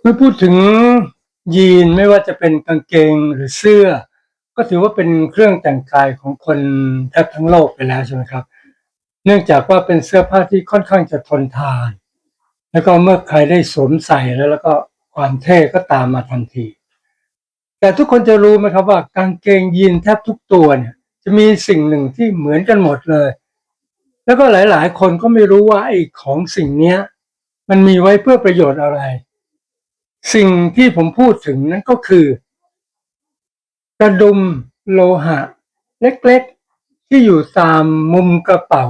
เมื่อพูดถึงยีนไม่ว่าจะเป็นกางเกงหรือเสื้อ ก็ถือว่าเป็นเครื่องแต่งกายของคนแทบทั้งโลกไปแล้วใช่ไหมครับ เนื่องจากว่าเป็นเสื้อผ้าที่ค่อนข้างจะทนทาน แล้วก็เมื่อใครได้สวมใส่แล้วแล้วก็ความเท่ก็ตามมาทันที แต่ทุกคนจะรู้ไหมครับว่ากางเกงยีนแทบทุกตัวเนี่ย จะมีสิ่งหนึ่งที่เหมือนกันหมดเลย แล้วก็หลายๆ คนก็ไม่รู้ว่าไอ้ของสิ่งเนี้ย มันมีไว้เพื่อประโยชน์อะไร สิ่งที่ผมพูดถึงนั้นก็คือ กระดุมโลหะ เล็กๆ ที่อยู่ตามมุมกระเป๋า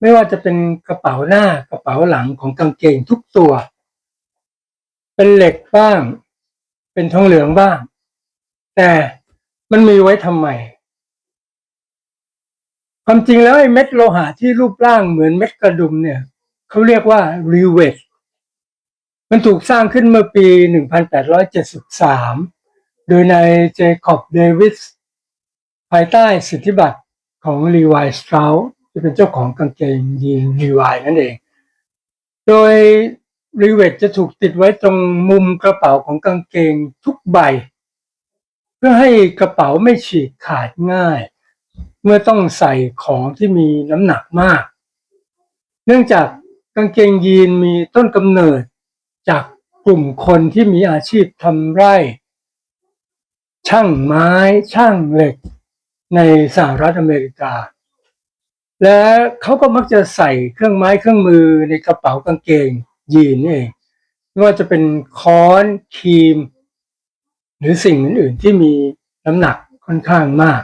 ไม่ว่าจะเป็นกระเป๋าหน้ากระเป๋าหลังของกางเกงทุกตัว เป็นเหล็กบ้าง เป็นทองเหลืองบ้าง แต่มันมีไว้ทำไมความจริงแล้วไอ้เม็ดโลหะที่รูปร่างเหมือนเม็ดกระดุมเนี่ยเขาเรียกว่ารีเวท มันถูกสร้างขึ้นเมื่อปี 1873 โดยนายเจคอบเดวิสภายใต้สิทธิบัตรของลีวายสตราวที่เป็นเจ้าของกางเกงยีนลีวายนั่นเอง โดยรีเวทจะถูกติดไว้ตรงมุมกระเป๋าของกางเกงทุกใบ เพื่อให้กระเป๋าไม่ฉีกขาดง่าย เมื่อต้องใส่ของที่มีน้ำหนักมาก เนื่องจากกางเกงยีนมีต้นกำเนิด จากกลุ่มคนที่มีอาชีพทำไร่ ช่างไม้ช่างเหล็กในสหรัฐอเมริกา และเขาก็มักจะใส่เครื่องไม้เครื่องมือในกระเป๋ากางเกงยีนนี่เองไม่ว่าจะเป็นค้อนครีม หรือสิ่งอื่นๆที่มีน้ำหนักค่อนข้างมาก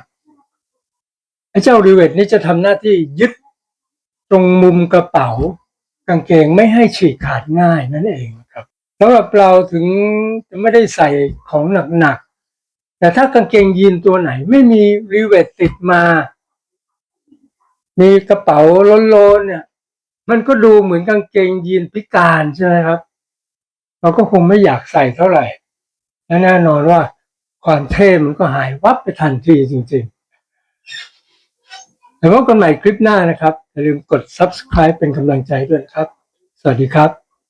ไอ้เจ้ารีเวทนี่จะทำหน้าที่ยึดตรงมุมกระเป๋ากางเกงไม่ให้ฉีกขาดง่ายนั่นเอง สำหรับเราถึงจะไม่ได้ใส่ของหนักๆ แต่ถ้ากางเกงยีนตัวไหนไม่มีรีเวทติดมา มีกระเป๋าโล้นๆเนี่ย มันก็ดูเหมือนกางเกงยีนพิการใช่ไหมครับ เราก็คงไม่อยากใส่เท่าไหร่ และแน่นอนว่าความเท่มันก็หายวับไปทันทีจริงๆแต่ว่ากันใหม่คลิปหน้านะครับ อย่าลืมกด subscribe เป็นกำลังใจด้วยครับ สวัสดีครับ